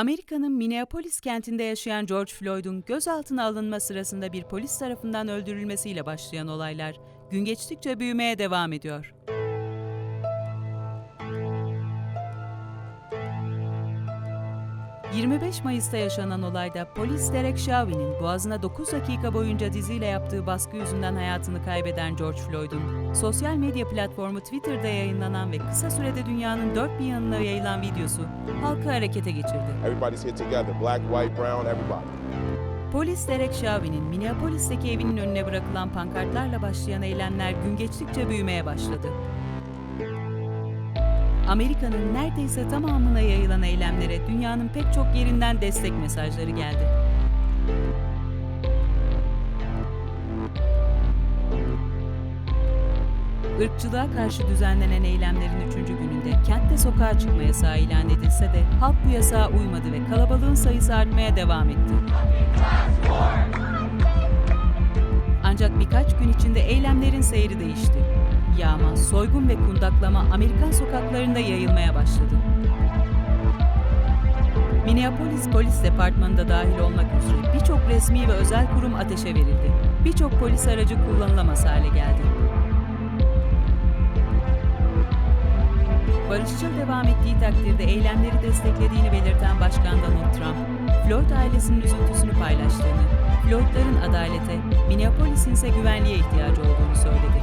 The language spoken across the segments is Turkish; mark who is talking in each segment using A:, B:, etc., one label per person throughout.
A: Amerika'nın Minneapolis kentinde yaşayan George Floyd'un gözaltına alınma sırasında bir polis tarafından öldürülmesiyle başlayan olaylar gün geçtikçe büyümeye devam ediyor. ...25 Mayıs'ta yaşanan olayda polis Derek Chauvin'in boğazına 9 dakika boyunca diziyle yaptığı baskı yüzünden hayatını kaybeden George Floyd'un... ...sosyal medya platformu Twitter'da yayınlanan ve kısa sürede dünyanın dört bir yanına yayılan videosu... ...halkı harekete geçirdi.
B: Everybody's here together. Black, white, brown, everybody.
A: Polis Derek Chauvin'in Minneapolis'teki evinin önüne bırakılan pankartlarla başlayan eylemler gün geçtikçe büyümeye başladı. Amerika'nın neredeyse tamamına yayılan eylemlere dünyanın pek çok yerinden destek mesajları geldi. Irkçılığa karşı düzenlenen eylemlerin üçüncü gününde kentte sokağa çıkma yasağı ilan edilse de halk bu yasağa uymadı ve kalabalığın sayısı artmaya devam etti. Ancak birkaç gün içinde eylemlerin seyri değişti. Yağma, soygun ve kundaklama Amerikan sokaklarında yayılmaya başladı. Minneapolis Polis Departmanı da dahil olmak üzere birçok resmi ve özel kurum ateşe verildi. Birçok polis aracı kullanılamaz hale geldi. Barışçıl devam ettiği takdirde eylemleri desteklediğini belirten Başkan Donald Trump, Floyd ailesinin üzüntüsünü paylaştığını, Floyd'ların adalete, Minneapolis'in ise güvenliğe ihtiyacı olduğunu söyledi.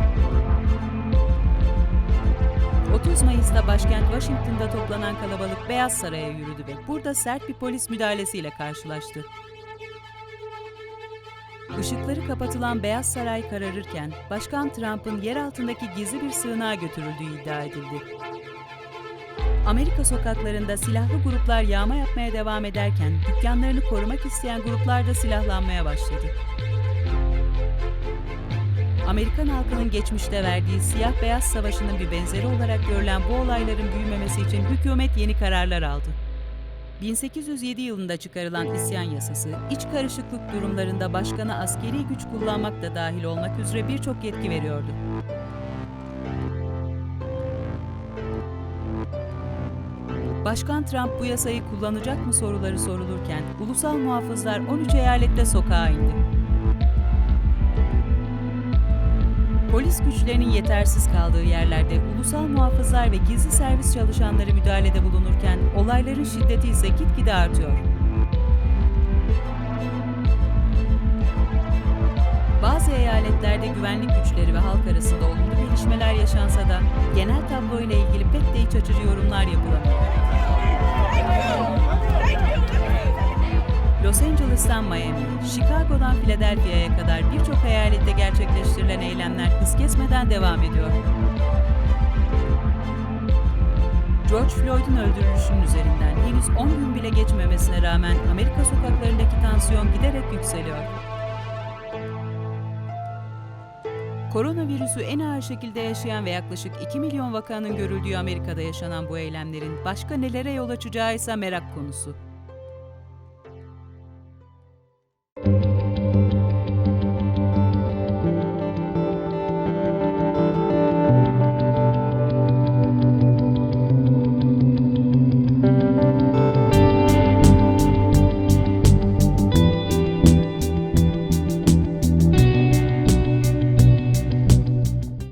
A: 30 Mayıs'ta başkent Washington'da toplanan kalabalık Beyaz Saray'a yürüdü ve burada sert bir polis müdahalesiyle karşılaştı. Işıkları kapatılan Beyaz Saray kararırken Başkan Trump'ın yer altındaki gizli bir sığınağa götürüldüğü iddia edildi. Amerika sokaklarında silahlı gruplar yağma yapmaya devam ederken dükkanlarını korumak isteyen gruplar da silahlanmaya başladı. Amerikan halkının geçmişte verdiği siyah-beyaz savaşının bir benzeri olarak görülen bu olayların büyümemesi için hükümet yeni kararlar aldı. 1807 yılında çıkarılan isyan yasası, iç karışıklık durumlarında başkana askeri güç kullanmak da dahil olmak üzere birçok yetki veriyordu. Başkan Trump bu yasayı kullanacak mı soruları sorulurken ulusal muhafızlar 13 eyalette sokağa indi. Polis güçlerinin yetersiz kaldığı yerlerde ulusal muhafızlar ve gizli servis çalışanları müdahalede bulunurken olayların şiddeti ise gitgide artıyor. Bazı eyaletlerde güvenlik güçleri ve halk arasında olumlu gelişmeler yaşansa da genel tablo ile ilgili pek de iç açıcı yorumlar yapılamıyor. Los Angeles'tan Miami'ye, Chicago'dan Philadelphia'ya kadar birçok eyalette gerçekleştirilen eylemler hız kesmeden devam ediyor. George Floyd'un öldürülüşünün üzerinden henüz 10 gün bile geçmemesine rağmen Amerika sokaklarındaki tansiyon giderek yükseliyor. Koronavirüsü en ağır şekilde yaşayan ve yaklaşık 2 milyon vakanın görüldüğü Amerika'da yaşanan bu eylemlerin başka nelere yol açacağı ise merak konusu.